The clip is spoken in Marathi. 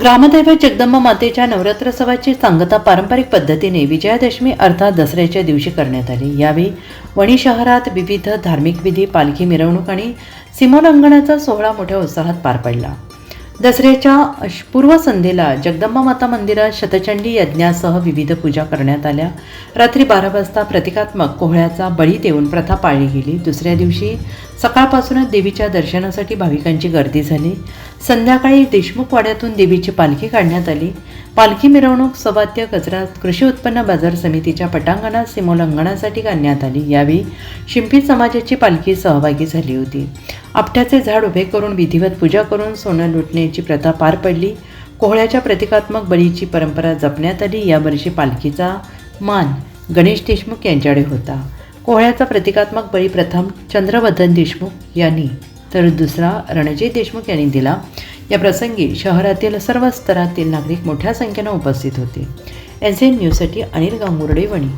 ग्रामदैवत जगदंबा मातेच्या नवरात्र सभाची सांगता पारंपरिक पद्धतीने विजयादशमी अर्थात दसऱ्याच्या दिवशी करण्यात आली. यावेळी वणी शहरात विविध धार्मिक विधी पालखी मिरवणूक आणि सीमोल्लंघनाचा सोहळा मोठ्या उत्साहात पार पडला. दसऱ्याच्या पूर्वसंध्येला जगदंबा माता मंदिरात शतचंडी यज्ञासह विविध पूजा करण्यात आल्या. रात्री बारा वाजता प्रतिकात्मक कोहळ्याचा बळी देऊन प्रथा पाळली गेली. दुसऱ्या दिवशी सकाळपासूनच देवीच्या दर्शनासाठी भाविकांची गर्दी झाली. संध्याकाळी देशमुख वाड्यातून देवीची पालखी काढण्यात आली. पालखी मिरवणूक सवाद्य कचरा कृषी उत्पन्न बाजार समितीच्या पटांगणात सीमोल्लंघनासाठी काढण्यात आली. यावेळी शिंपी समाजाची पालखी सहभागी झाली होती. आपट्याचे झाड उभे करून विधिवत पूजा करून सोनं लुटण्याची प्रथा पार पडली. कोहळ्याच्या प्रतिकात्मक बळीची परंपरा जपण्यात आली. यावर्षी पालखीचा मान गणेश देशमुख यांच्याकडे होता. कोहळ्याचा प्रतिकात्मक बळी प्रथम चंद्रवर्धन देशमुख यांनी तर दुसरा रणजित देशमुख यांनी दिला. या प्रसंगी शहरातील सर्व स्तरातील नागरिक मोठ्या संख्येनं उपस्थित होते. एन सी एन न्यूजसाठी अनिल गांगुर्डे वणी.